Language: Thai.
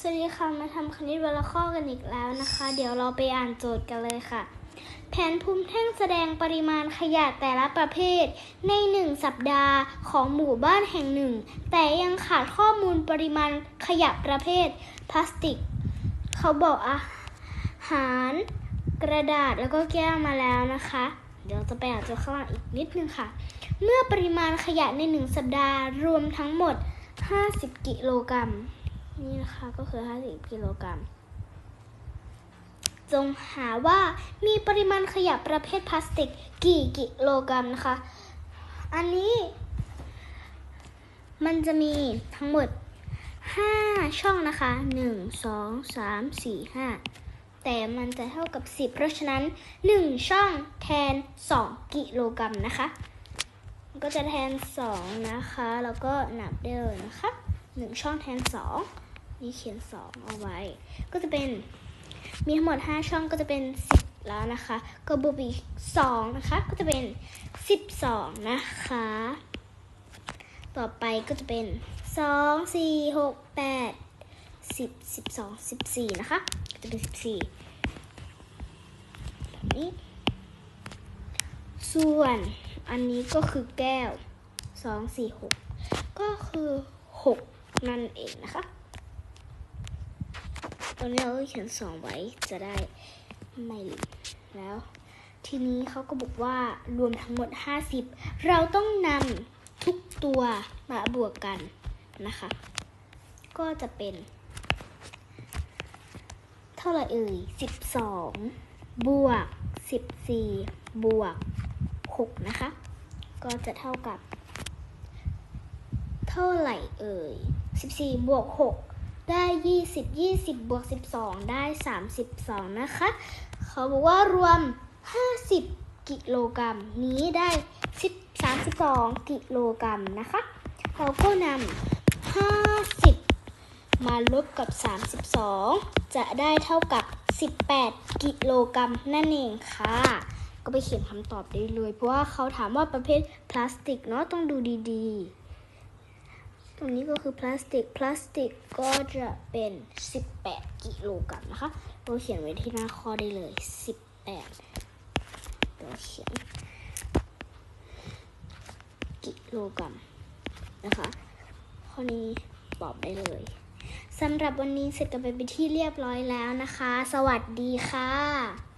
สวัสดีค่ะ มาทำคณิตวลข้อกันอีกแล้วนะคะ เดี๋ยวเราไปอ่านโจทย์กันเลยค่ะ แผนภูมิแท่งแสดงปริมาณขยะแต่ละประเภท ในหนึ่งสัปดาห์ของหมู่บ้านแห่งหนึ่ง แต่ยังขาดข้อมูลปริมาณขยะประเภท พลาสติก เขาบอกอาหาร กระดาษแล้วก็แก้วมาแล้วนะคะ เดี๋ยวจะไปอ่านโจทย์ข้างล่างอีกนิดนึงค่ะ เมื่อปริมาณขยะในหนึ่งสัปดาห์รวมทั้งหมด 50 กิโลกรัม นี่นะคะก็คือ 50 กิโลกรัม จงหาว่ามีปริมาณขยะประเภทพลาสติกกี่กิโลกรัมนะคะ อันนี้ มันจะมีทั้งหมด 5 ช่องนะคะ 1 2 3 4 5 แต่มันจะเท่ากับ 10 เพราะฉะนั้น 1 ช่องแทน 2 กิโลกรัมนะคะ ก็จะแทน 2 นะคะ แล้วก็นับได้เลยนะคะ 1ช่องแทน2นี่เขียน2เอาไว้ ก็จะเป็นมีทั้งหมด 5 ช่องก็จะเป็น 10 แล้วนะคะ ก็บวกอีก2นะคะ ก็จะเป็น 12 นะคะ ต่อไปก็จะเป็น 2 4 6 8 10 12 14 นะคะ ก็จะเป็น 14แบบนี้ ส่วนอันนี้ก็คือแก้ว 2 4 6 ก็คือ 6 นั่นเองนะคะ ตอนนี้เราเขียน2ไว้จะได้ไม่ลืมแล้ว ทีนี้เขาก็บอกว่ารวมทั้งหมด 50 เราต้องนำทุกตัวมาบวกกันนะคะ ก็จะเป็น เท่าไหร่เอ่ย 12 บวก 14 บวก 6 นะคะ ก็จะเท่ากับ ท่าไหร่เอ่ย 14 บวก 6 ได้ 20 20 บวก 12 ได้ 32 นะคะ เขาบอกว่ารวม 50 กิโลกรัม นี้ได้ 10 32 กิโลกรัมนะคะ เราก็นำ 50 มาลบกับ 32 จะได้เท่ากับ 18 กิโลกรัมนั่นเองค่ะก็ไปเขียนคำตอบได้เลย เพราะว่าเขาถามว่าประเภทพลาสติกเนาะต้องดูดีๆ ตรงนี้ก็คือพลาสติก พลาสติกก็จะเป็น 18 กิโลกรัมนะคะ เราเขียนไว้ที่หน้าข้อได้เลย 18เราเขียน กิโลกรัมนะคะ ข้อนี้ตอบได้เลยสำหรับวันนี้เสร็จกันไปเป็นที่เรียบร้อยแล้วนะคะ สวัสดีค่ะ